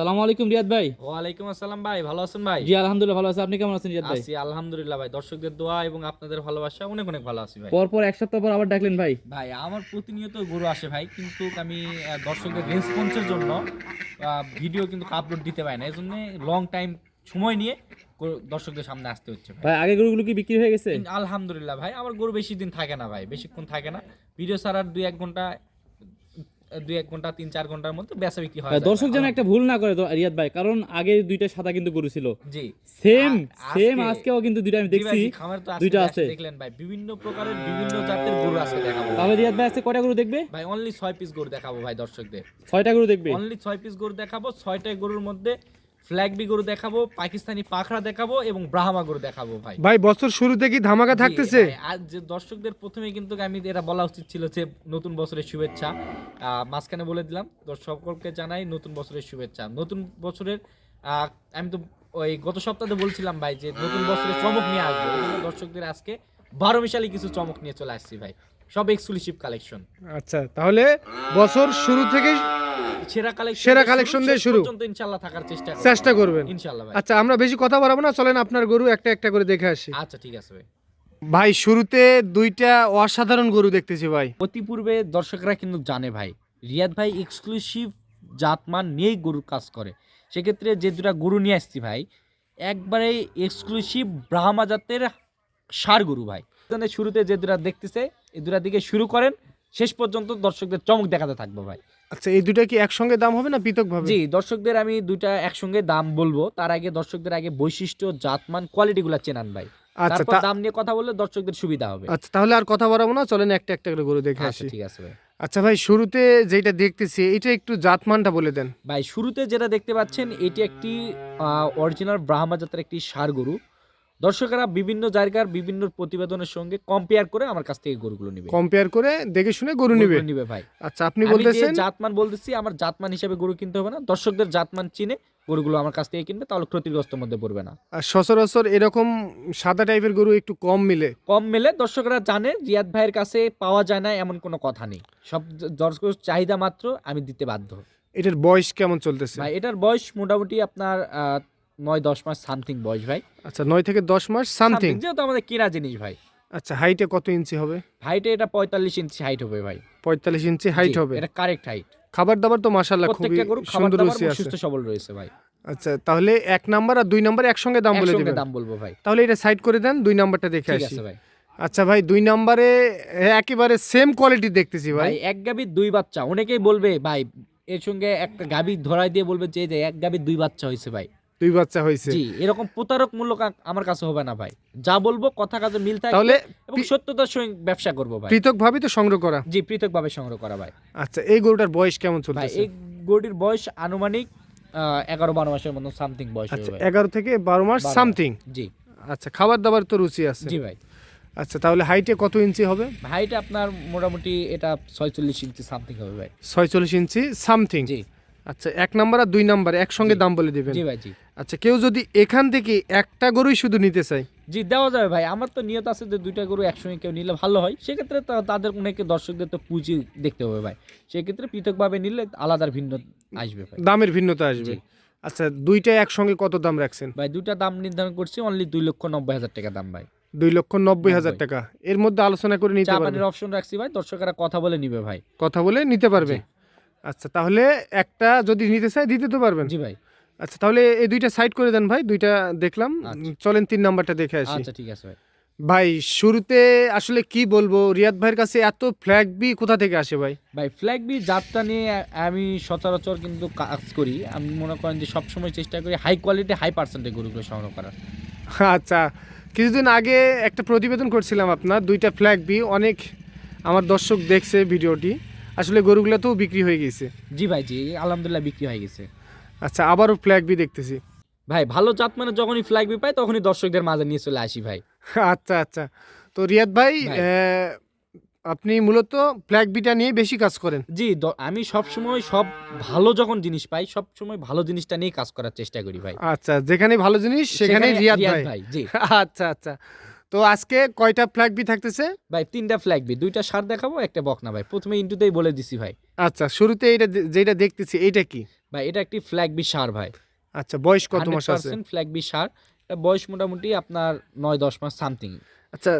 সালামু আলাইকুম রিয়াদ ভাই। ওয়ালাইকুম আসসালাম ভাই ভালো আছেন ভাই? জি আলহামদুলিল্লাহ ভালো আছি। আপনি কেমন আছেন রিয়াদ ভাই? আছি আলহামদুলিল্লাহ ভাই। দর্শকদের দোয়া এবং আপনাদের ভালোবাসা অনেক অনেক ভালো আছি ভাই। পরপর এক সপ্তাহ পর আবার ডাকলেন ভাই। ভাই আমার প্রতিনিয়ত গরু আসে ভাই কিন্তু আমি দর্শকদের রেসপন্সের জন্য ভিডিও কিন্তু আপলোড দিতে পারি না। এই জন্য লং টাইম সময় নিয়ে দর্শকদের সামনে আসতে হচ্ছে ভাই। ভাই আগে গরুগুলো কি বিক্রি হয়ে গেছে? আলহামদুলিল্লাহ ভাই আমার গরু বেশি দিন থাকে না ভাই বেশিক্ষণ থাকে না। ভিডিও ছাড়ার দুই এক ঘণ্টা দুই এক ঘণ্টা তিন চার ঘণ্টার মধ্যে বেচা বিক্রি হয় দর্শক যেন একটা ভুল না করে তো রিয়াদ ভাই কারণ আগে দুইটা সাদা কিন্তু গরু ছিল। জি। সেম সেম আজকেও কিন্তু দুইটা আমি দেখছি দুইটা আছে। দেখলেন ভাই বিভিন্ন প্রকারের বিভিন্ন জাতের গরু আজকে দেখাবো। তাহলে রিয়াদ ভাই আজকে কয়টা গরু দেখবে? ভাই অনলি ছয় পিস গরু দেখাবো ভাই দর্শকদের। ছয়টা গরু দেখবে। অনলি ছয় পিস গরু দেখাবো ছয়টা গরুর মধ্যে ফ্ল্যাগবি গরু দেখাবো পাকিস্তানি পাখরা দেখাবো এবং ব্রাহ্মা গরু দেখাবো ভাই। ভাই বছর শুরুতে কি ধামাকা থাকতেছে? আজ যে দর্শকদের প্রথমে কিন্তু আমি এটা বলা উচিত ছিল যে নতুন বছরের শুভেচ্ছা। মাঝখানে বলে দিলাম সকলকে জানাই নতুন বছরের শুভেচ্ছা। নতুন বছরের আমি তো ওই গত সপ্তাহে বলছিলাম ভাই যে নতুন বছরের চমক নিয়ে আসব। দর্শকদের আজকে বারো মিশালি কিছু চমক নিয়ে চলে আসছি ভাই। সব এক্সক্লুসিভ কালেকশন আচ্ছা তাহলে বছর শুরু থেকে সেরা কালেকশন সেরা collection দিয়ে শুরু। পর্যন্ত ইনশাআল্লাহ থাকার চেষ্টা করব। চেষ্টা করবেন। ইনশাআল্লাহ ভাই। আচ্ছা আমরা বেশি কথা বাড়াবো না চলেন আপনার গরু একটা একটা করে দেখে আসি। আচ্ছা ঠিক আছে ভাই। ভাই শুরুতে দুইটা অসাধারণ গরু দেখতেছি ভাই। অতি পূর্বে দর্শকরা কিন্তু জানে ভাই রিয়াদ ভাই এক্সক্লুসিভ জাতমান নিয়েই গরুর কাজ করে। সেক্ষেত্রে যে দুটা গরু নিয়ে আসছি ভাই একবারে এক্সক্লুসিভ ব্রাহ্মা জাতের সার গরু ভাই। শুরুতে যে দুটা দেখতেছে এই দুটা দিকে শুরু করেন শেষ পর্যন্ত দর্শকদের চমক দেখাতে থাকব ভাই। আচ্ছা এই দুটা কি একসঙ্গে দাম হবে না পৃথক ভাবে জি দর্শকদের আমি দুইটা একসঙ্গে দাম বলব। তার আগে দর্শকদের আগে বৈশিষ্ট্য জাতমান কোয়ালিটিগুলো চেনান ভাই। আচ্ছা তারপর দাম নিয়ে কথা বললে দর্শকদের সুবিধা হবে। আচ্ছা তাহলে আর কথা বাড়াবো না চলেন একটা একটা করে গরু দেখে আচ্ছা আসি। ঠিক আছে ভাই। আচ্ছা ভাই শুরুতে যেটা দেখতেছি এটা একটু জাতমানটা বলে দেন। ভাই শুরুতে যেটা দেখতে পাচ্ছেন এটি একটি অরিজিনাল ব্রাহ্মা জাতের একটি সার গরু। দর্শকেরা বিভিন্ন জায়গার বিভিন্ন প্রতিবেদনের সঙ্গে কম্পেয়ার করে আমার কাছ থেকে গরুগুলো নিবে। কম্পেয়ার করে দেখে শুনে গরু নিবে। নিবে ভাই। আচ্ছা আপনি বলতেছেন জাতমান বলতেছি আমার জাতমান হিসেবে গরু কিনতে হবে না। দর্শকদের জাতমান চিনে গরুগুলো আমার কাছ থেকে কিনবে তাহলে ক্ষতিগ্রস্তের মধ্যে পড়বে না। আর সচরাচর এরকম সাদা টাইপের গরু একটু কম মিলে। কম মেলে দর্শকরা জানে রিয়াদ ভাইয়ের কাছে পাওয়া যায় না এমন কোনো কথা নেই। সব দ- দর্শকের চাহিদা মাত্র আমি দিতে বাধ্য। এটার বয়স কেমন চলতেছে? ভাই এটার বয়স মোটামুটি আপনার নয় দশ মাস সামথিং বয়স ভাই। আচ্ছা নয় থেকে দশ মাস সামথিং। যেহেতু আমাদের কেনা জিনিস ভাই। আচ্ছা হাইটে কত ইঞ্চি হবে? হাইটে এটা পঁয়তাল্লিশ ইঞ্চি হাইট হবে ভাই। পঁয়তাল্লিশ ইঞ্চি হাইট হবে। এটা কারেক্ট হাইট খাবার দাবার তো মাশাল্লাহ খুবই সুন্দর সুস্থ সবল রয়েছে ভাই। আচ্ছা তাহলে এক নাম্বার আর দুই নাম্বার একসঙ্গে দাম বলে দিবেন। দাম বলব ভাই। তাহলে এটা সাইড করে দেন দুই নাম্বারটা দেখে আসি। ভাই। আচ্ছা ভাই দুই নাম্বারে একেবারে সেম কোয়ালিটি দেখতেছি ভাই। এক গাবির দুই বাচ্চা। অনেকেই বলবে ভাই এর সঙ্গে একটা গাবি ধরাই দিয়ে বলবে যে যে এক গাবির দুই বাচ্চা হয়েছে ভাই। দুই বাচ্চা হয়েছে। জি এরকম প্রতারক মূল্য আমার কাছে হবে না ভাই। যা বলব কথা কাজে মিল থাকবে তাহলে এবং সত্যতার সঙ্গে ব্যবসা করব ভাই। পৃথক ভাবে তো সংগ্রহ করা। জি পৃথক ভাবে সংগ্রহ করা ভাই। আচ্ছা এই গরুটার বয়স কেমন চলছে ভাই এই গরুটির বয়স আনুমানিক এগারো বারো মাসের মতো সামথিং বয়স আচ্ছা এগারো থেকে বারো মাস। সামথিং জি। আচ্ছা খাবার দাবার তো রুচি আছে। জি ভাই। আচ্ছা তাহলে হাইটে কত ইঞ্চি হবে? হাইট আপনার মোটামুটি এটা ছয়চল্লিশ ইঞ্চি সামথিং হবে ভাই। ছয়চল্লিশ ইঞ্চি সামথিং জি। আচ্ছা এক নাম্বার আর দুই নাম্বার একসঙ্গে দাম বলে দিবেন। জি ভাই জি। আচ্ছা কেউ যদি এখান থেকে একটা গরুই শুধু নিতে চায়? জি দেওয়া যাবে ভাই। আমার তো নিয়ত আছে যে দুইটা গরু একসঙ্গে কেউ নিলে ভালো হয়। সেক্ষেত্রে তাদের অনেকে দর্শকদের তো পুঁজি দেখতে হবে ভাই। সেক্ষেত্রে পৃথকভাবে নিলে আলাদা ভিন্ন আসবে ভাই। দামের ভিন্নতা আসবে। আচ্ছা দুইটা একসঙ্গে কত দাম রাখছেন? ভাই দুইটা দাম নির্ধারণ করছি অনলি দুই লক্ষ নব্বই হাজার টাকা দাম ভাই। দুই লক্ষ নব্বই হাজার টাকা। এর মধ্যে আলোচনা করে নিতে পারবে। অপশন রাখছি ভাই দর্শকেরা কথা বলে নিবে ভাই। কথা বলে নিতে পারবে। আচ্ছা তাহলে একটা যদি নিতে চাই দিতে তো পারবেন। জি ভাই। আচ্ছা তাহলে এই দুইটা সাইড করে দেন ভাই দুইটা দেখলাম। আচ্ছা। চলেন তিন নাম্বারটা দেখে আসি। আচ্ছা ঠিক আছে ভাই। ভাই শুরুতে আসলে কি বলব রিয়াদ ভাইয়ের কাছে এত ফ্ল্যাগ বি কোথা থেকে আসে ভাই? ভাই ফ্ল্যাগ বি যাত্রা নিয়ে আমি সচরাচর কিন্তু কাজ করি। আমি মনে করেন যে সবসময় চেষ্টা করি হাই কোয়ালিটি হাই পার্সেন্টের গরুগুলো সংগ্রহ করার। আচ্ছা কিছুদিন আগে একটা প্রতিবেদন করছিলাম আপনার দুইটা ফ্ল্যাগ বি অনেক আমার দর্শক দেখছে ভিডিওটি। আসলে গরুগুলো তো বিক্রি হয়ে গেছে। জি ভাই জি আলহামদুলিল্লাহ বিক্রি হয়ে গেছে। আচ্ছা আবারও ফ্ল্যাগ বি দেখতেছি। ভাই ভালো জাত মানে যখনই ফ্ল্যাগ বি পাই তখনই দর্শকদের মাঝে নিয়ে চলে আসি ভাই। আচ্ছা আচ্ছা। তো রিয়াদ ভাই। আপনি মূলত ফ্ল্যাগ বিটা নিয়ে বেশি কাজ করেন। জি আমি সব সময় সব ভালো যখন জিনিস পাই সব সময় ভালো জিনিসটা নিয়ে কাজ করার চেষ্টা করি ভাই। আচ্ছা যেখানে ভালো জিনিস সেখানে রিয়াদ ভাই জি। আচ্ছা আচ্ছা। তো আজকে কয়টা ফ্ল্যাগ বি থাকতেছে? ভাই তিনটা ফ্ল্যাগ বি দুইটা সার দেখাবো একটা বকনা ভাই। প্রথমে ইন্টুতেই বলে দিছি ভাই। আচ্ছা শুরুতে এটা যেটা দেখতেছি এটা কি? ভাই এটা একটি ফ্ল্যাগ বি সার ভাই। আচ্ছা বয়স কত মাস আছে? Flag B sir. এটা বয়স মোটামুটি আপনার নয় দশ মাস সামথিং। আচ্ছা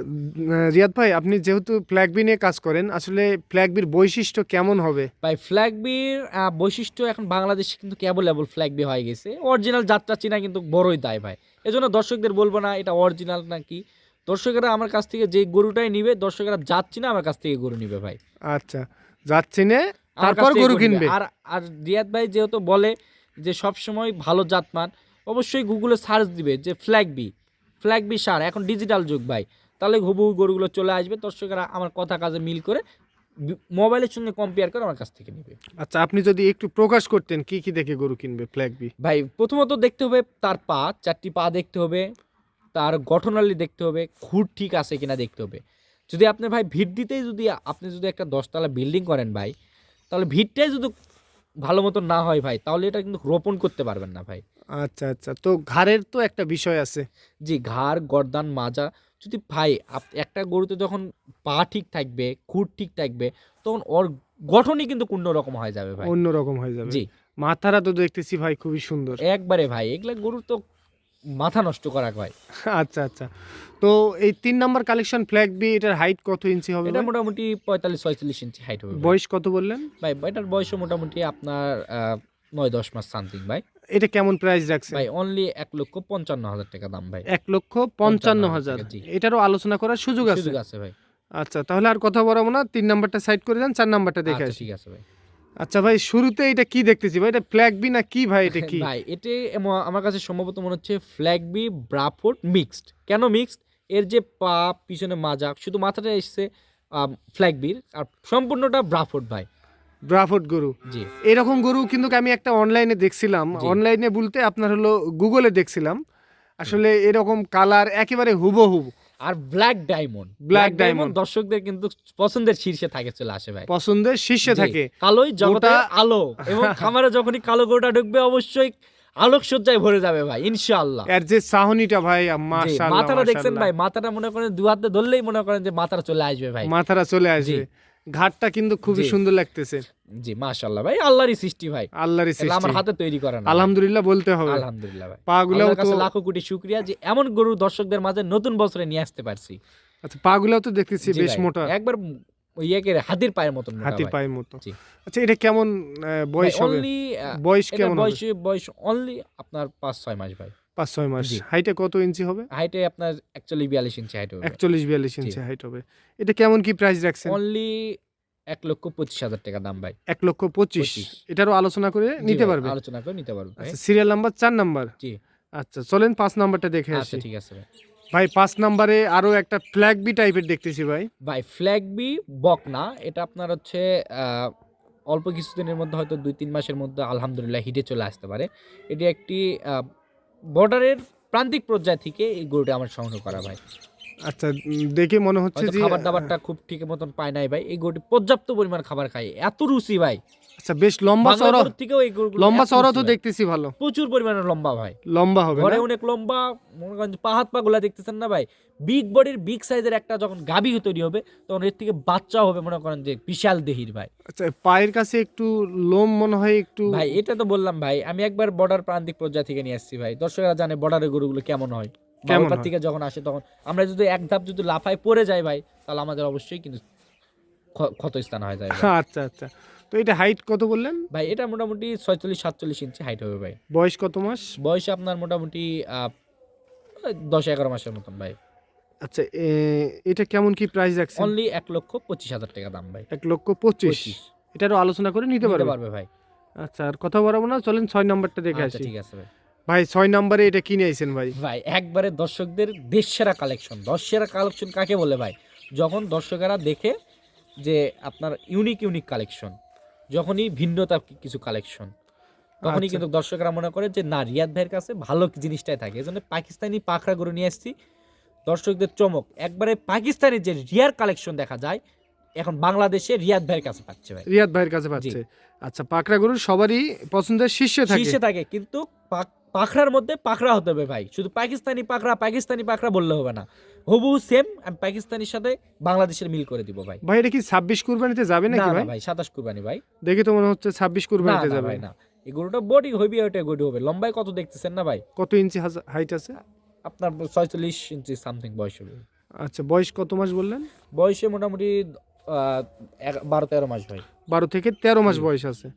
রিয়াদ ভাই আপনি যেহেতু ফ্ল্যাগ বি নিয়ে কাজ করেন আসলে ফ্ল্যাগ বির বৈশিষ্ট্য কেমন হবে? ভাই ফ্ল্যাগ বির বৈশিষ্ট্য এখন বাংলাদেশে কিন্তু অ্যাভেলেবল ফ্ল্যাগ বি হয়ে গেছে। অরিজিনাল যাত্রা চিনা কিন্তু বড়ই দায় ভাই। এজন্য দর্শকদের বলব না এটা অরিজিনাল নাকি? দর্শকেরা আমার কাছ থেকে যে গরুটাই নিবে দর্শকেরা যাচ্ছি না আমার কাছ থেকে গরু নিবে ভাই। আচ্ছা যাচ্ছি না তারপর গরু কিনবে। আর আর রিয়াদ ভাই যেহেতু বলে যে সব সময় ভালো জাতমান অবশ্যই গুগলে সার্চ দিবে যে flag B flag B sir এখন ডিজিটাল যুগ ভাই। তাহলে হুবহু গরুগুলো চলে আসবে দর্শকেরা আমার কথা কাজে মিল করে মোবাইলের সঙ্গে কম্পেয়ার করে আমার কাছ থেকে নেবে। আচ্ছা আপনি যদি একটু প্রকাশ করতেন কি কি দেখে গরু কিনবে ফ্ল্যাগ বি? ভাই প্রথমত দেখতে হবে তার পা চারটি পা দেখতে হবে। তার গঠনালি দেখতে হবে খুঁট ঠিক আছে কিনা দেখতে হবে। যদি আপনি ভাই ভিড় দিতেই যদি আপনি যদি একটা দশতলা বিল্ডিং করেন ভাই তাহলে ভিড়টাই যদি ভালো মতো না হয় ভাই তাহলে এটা কিন্তু রোপণ করতে পারবেন না ভাই। আচ্ছা আচ্ছা। তো ঘাড়ের তো একটা বিষয় আছে। জি ঘাড় গর্দান মাজা যদি ভাই একটা গরুতে যখন পা ঠিক থাকবে খুঁট ঠিক থাকবে তখন ওর গঠনই কিন্তু কোন রকম হয়ে যাবে ভাই। অন্যরকম হয়ে যাবে। জি। মাথারা তো দেখতেছি ভাই খুবই সুন্দর। একবারে ভাই এগুলা গরুর তো মাথা নষ্ট করা ভাই আচ্ছা আচ্ছা। তো এই তিন নাম্বার কালেকশন ফ্ল্যাগ বি এটার হাইট কত ইঞ্চি হবে এটা মোটামুটি পঁয়তাল্লিশ ছয়চল্লিশ ইঞ্চি হাইট হবে বয়স কত বললেন? ভাই এটার বয়সও মোটামুটি আপনার নয় দশ মাস সামথিং ভাই। এটা কেমন প্রাইস রাখছে? ভাই অনলি এক লক্ষ পঞ্চান্ন হাজার টাকা দাম ভাই। এক লক্ষ পঞ্চান্ন হাজার। এটারও আলোচনা করার সুযোগ আছে। সুযোগ আছে ভাই। আচ্ছা তাহলে আর কথা বলব না। তিন নাম্বারটা সাইড করে দেন চার নাম্বারটা দেখে আচ্ছা, ঠিক আছে ভাই। আচ্ছা ভাই শুরুতে এটা কি দেখতেছি ভাই? এটা ফ্ল্যাগ বি না কি ভাই? এটা কি? ভাই এম- আমার কাছে সম্ভবত মনে হচ্ছে ফ্ল্যাগ বি ব্রাফোর্ড মিক্সড কেন মিক্সড এর যে পা পিছনে মাজা শুধু মাথাটা এসছে ফ্ল্যাগ বির আর সম্পূর্ণটা ব্রাফোর্ড ভাই। ব্রাফোর্ড গরু। জি। এরকম গরু কিন্তু আমি একটা অনলাইনে দেখছিলাম। অনলাইনে বলতে আপনার হলো গুগলে দেখছিলাম। আসলে এরকম কালার একেবারে হুবহু। আর ব্ল্যাক ডায়মন্ড ব্ল্যাক ডায়মন্ড দর্শকদের কিন্তু পছন্দের শীর্ষে থাকে চলে আসে ভাই। পছন্দের শীর্ষে থাকে। কালোই জগতে আলো এবং খামারে যখনই কালো গোটা ঢুকবে অবশ্যই আলোক সজ্জায় ভরে যাবে ভাই ইনশাআল্লাহ। এর যে সাহনিটা ভাই মাথাটা দেখছেন ভাই মাথাটা মনে করেন দু হাতে ধরলেই মনে করেন যে মাথাটা চলে আসবে ভাই। মাথাটা চলে আসবে। ঘাটটা কিন্তু খুবই সুন্দর লাগতেছে। জি মাশাআল্লাহ ভাই আল্লাহরই সৃষ্টি ভাই। আল্লাহর এগুলো আমার সৃষ্টি। হাতে তৈরি করা না আলহামদুলিল্লাহ বলতে হবে। আলহামদুলিল্লাহ ভাই। পাগুলাও তো লাখো কোটি শুকরিয়া যে এমন গরু দর্শকদের মাঝে নতুন বছরে নিয়ে আসতে পারছি। আচ্ছা পাগুলাও তো দেখতেছি বেশ মোটা। একবার ইয়েকে হাতির পায়ের মতন হাতির পায়ের মতো। আচ্ছা এটা কেমন বয়স হবে? বয়স কেমন বয়স বয়স অনলি আপনার পাঁচ ছয় মাস ভাই। পাঁচ ছয় মাস। জি। হাইটে কত ইঞ্চি হবে? হাইটে আপনার অ্যাকচুয়ালি বিয়াল্লিশ ইঞ্চি হাইট হবে। একচল্লিশ বিয়াল্লিশ ইঞ্চি হাইট হবে। এটা কেমন কি প্রাইস রাখছেন? অনলি এক লক্ষ পঁচিশ হাজার টাকা দাম ভাই। এক লক্ষ পঁচিশ। পঁচিশ। এটারও আলোচনা করে জি নিতে ভাই, পারবে? আলোচনা করে নিতে পারবে ভাই। আচ্ছা সিরিয়াল নাম্বার চার নাম্বার জি। আচ্ছা চলেন পাঁচ নাম্বারটা দেখে আচ্ছা আসি। ঠিক আছে ভাই। ভাই পাঁচ নাম্বারে আরও একটা ফ্ল্যাগ বি টাইপের দেখতেছি ভাই। ভাই ফ্ল্যাগ বি বক না। এটা আপনার হচ্ছে আহ, অল্প কিছুদিনের মধ্যে হয়তো দুই তিন মাসের মধ্যে আলহামদুলিল্লাহ হিটে চলে আসতে পারে। এটি একটি বর্ডারের প্রান্তিক পর্যায় থেকে এই গরুটা আমার সংগ্রহ করা ভাই আচ্ছা দেখে মনে হচ্ছে যে খাবার দাবারটা খুব ঠিক মতন পায় নাই ভাই। এই গরুটি পর্যাপ্ত পরিমাণ খাবার খায়। এত রুচি ভাই। আচ্ছা বেশ লম্বা বাংলা থেকেও এই গরুগুলো লম্বা এত তো দেখতেছি ভালো। প্রচুর পরিমাণে লম্বা ভাই। লম্বা হবে ঘরে অনেক লম্বা মনে করেন পাহাত পা গুলা দেখতেছেন না ভাই? বিগ বডির বিগ সাইজের একটা যখন গাভী তৈরি হবে তখন এর থেকে বাচ্চা হবে মনে করেন যে বিশাল দেহির ভাই। আচ্ছা পায়ের কাছে একটু লোম মনে হয় একটু ভাই এটা তো বললাম ভাই আমি একবার বর্ডার প্রান্তিক পর্যায় থেকে নিয়ে আসছি ভাই। দর্শকরা জানে বর্ডারের গরুগুলো কেমন হয়। কেমন থেকে যখন আসে তখন আমরা যদি এক ধাপ যদি লাফায় পড়ে যাই ভাই তাহলে আমাদের অবশ্যই কিন্তু ক্ষ- ক্ষতস্থান হয়ে যায় আচ্ছা আচ্ছা। তো এটা হাইট কত বললেন? ভাই এটা মোটামুটি ছয়চল্লিশ সাতচল্লিশ ইঞ্চি হাইট হবে ভাই। বয়স কত মাস? বয়স আপনার মোটামুটি দশ এগারো মাসের মতন ভাই। আচ্ছা এটা কেমন কি প্রাইস রাখছেন? অনলি এক লক্ষ পঁচিশ হাজার টাকা দাম ভাই। এক লক্ষ পঁচিশ। এটারও আলোচনা করে নিতে পারবে ভাই। আচ্ছা আর কথা বলব না চলেন ছয় নম্বরটা দেখে আচ্ছা আসি। ঠিক আছে ভাই। ভাই ছয় নম্বরে এটা কিনে আইছেন ভাই। ভাই একবারে দর্শকদের দেশ সেরা কালেকশন দশ সেরা কালেকশন কাকে বলে ভাই? যখন দর্শকেরা দেখে যে আপনার ইউনিক ইউনিক কালেকশন যখনই ভিন্নতা কিছু কালেকশন তখনই আচ্ছা। কিন্তু দর্শকরা মনে করে যে না রিয়াদ ভাইয়ের কাছে ভালো জিনিসটাই থাকে। এজন্য পাকিস্তানি পাখরা গরু নিয়ে এসেছি দর্শকদের চমক একবারে পাকিস্তানি যে রিয়ার কালেকশন দেখা যায় এখন বাংলাদেশে রিয়াদ ভাইয়ের কাছে পাচ্ছে ভাই। রিয়াদ ভাইয়ের কাছে পাচ্ছে। আচ্ছা পাকড়া গরু সবারই পছন্দের শীর্ষে থাকে। শীর্ষে থাকে কিন্তু পাখরার মধ্যে পাখরা হতে হবে ভাই। শুধু পাকিস্তানি পাখরা পাকিস্তানি পাখরা বললে হবে না। হবু সেম আমি পাকিস্তানির সাথে বাংলাদেশের মিল করে দিব ভাই। ভাই এটা কি ছাব্বিশ কুরবানিতে যাবে না নাকি ভাই? ভাই সাতাশ কুরবানি ভাই। দেখে তো মনে হচ্ছে ছাব্বিশ কুরবানিতে যাবে। না। এই গরুটা বডি হইবি ওইটা গরু হবে। লম্বায় কত দেখতেছেন না ভাই? কত ইঞ্চি হাইট আছে? আপনার ছয়চল্লিশ ইঞ্চি সামথিং বয়স হবে। আচ্ছা বয়স কত মাস বললেন? বয়সে মোটামুটি আহ, বারো তেরো মাস ভাই। বারো থেকে তেরো মাস বয়স আছে।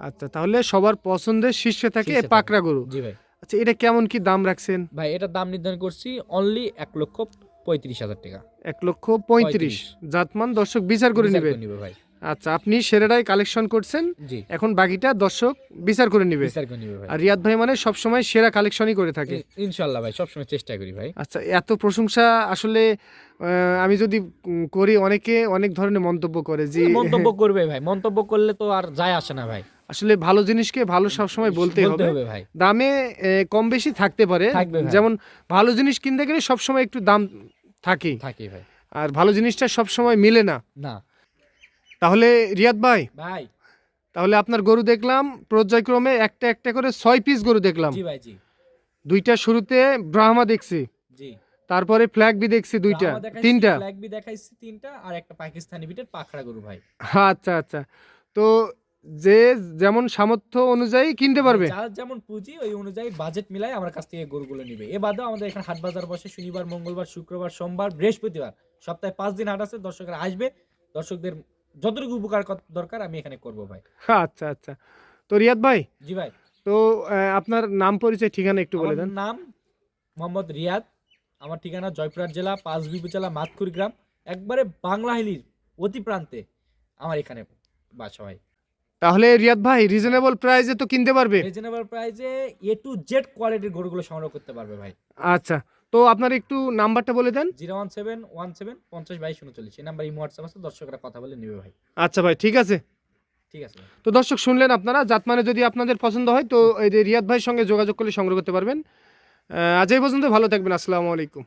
আচ্ছা তাহলে সবার পছন্দের শীর্ষে থাকে শীর্ষে থাকে। পাকড়া গরু। জি ভাই। আচ্ছা এটা কেমন কি দাম রাখছেন? ভাই এটার দাম নির্ধারণ করছি অনলি এক লক্ষ পঁয়ত্রিশ হাজার টাকা। এক লক্ষ পঁয়ত্রিশ। জাতমান দর্শক বিচার করে বিচার নিবে। নিবে ভাই। আচ্ছা আপনি সেরাটাই কালেকশন করছেন। জি। এখন বাকিটা দর্শক বিচার করে নিবে। বিচার করে নিবে ভাই। আর রিয়াদ ভাই মানে সবসময় সেরা কালেকশনই করে থাকে। ইনশাল্লাহ ভাই সবসময় চেষ্টা করি ভাই। আচ্ছা এত প্রশংসা আসলে আহ, আমি যদি উম, করি অনেকে অনেক ধরনের মন্তব্য করে যে মন্তব্য করবে ভাই। মন্তব্য করলে তো আর যায় আসে না ভাই। আসলে ভালো জিনিসকে ভালো সবসময় বলতে হবে। ভাই। দামে কম বেশি থাকতে পারে। যেমন ভালো জিনিস কিনতে গেলে সবসময় একটু দাম থাকে থাকি ভাই। আর ভালো জিনিসটা সবসময় মিলে না। না। তাহলে রিয়াদ ভাই ভাই। তাহলে আপনার গরু দেখলাম পর্যায়ক্রমে একটা একটা করে ছয় পিস গরু দেখলাম। জি ভাই জি। দুইটা শুরুতে ব্রাহ্মা দেখছি। জি। তারপরে ফ্ল্যাগ বি দেখছি দুইটা তিনটা। ফ্ল্যাগ বি দেখাইছি তিনটা আর একটা পাকিস্তানি বিটের পাখরা গরু ভাই। আচ্ছা আচ্ছা। তো যে যেমন সামর্থ্য অনুযায়ী কিনতে পারবে। যার যেমন পুঁজি ওই অনুযায়ী বাজেট মিলাই আমার কাছ থেকে গরুগুলো নিবে। এ বাদেও আমাদের এখানে হাট বাজার বসে শনিবার মঙ্গলবার শুক্রবার সোমবার বৃহস্পতিবার সপ্তাহে পাঁচ দিন হাট আছে দর্শকরা আসবে। দর্শকদের যতটুকু উপকার দরকার আমি এখানে করব ভাই। আচ্ছা আচ্ছা। তো রিয়াদ ভাই জি ভাই। তো আপনার নাম পরিচয় ঠিকানা একটু বলে দেন। নাম মোহাম্মদ রিয়াদ। আমার ঠিকানা জয়পুরহাট জেলা পাঁচবিবি জেলা মাতকুর গ্রাম। একবারে বাংলা হিলির অতি প্রান্তে আমার এখানে বাসা ভাই তাহলে রিয়াদ ভাই রিজনেবল প্রাইসে তো কিনতে পারবে। রিজনেবল প্রাইসে এ টু জেড কোয়ালিটির গরুগুলো সংগ্রহ করতে পারবে ভাই। আচ্ছা তো আপনার একটু নাম্বারটা বলে দেন। Zero one seven one seven পঞ্চাশ বাইশ উনচল্লিশ এই নাম্বার ইমো হোয়াটসঅ্যাপ আছে দর্শকরা কথা বলে নেবে ভাই। আচ্ছা ভাই ঠিক আছে। ঠিক আছে তো দর্শক শুনলেন আপনারা জাতমানে যদি আপনাদের পছন্দ হয় তো এই যে রিয়াদ ভাইয়ের সঙ্গে যোগাযোগ করলে সংগ্রহ করতে পারবেন। আজ এই পর্যন্ত ভালো থাকবেন আসসালামু আলাইকুম।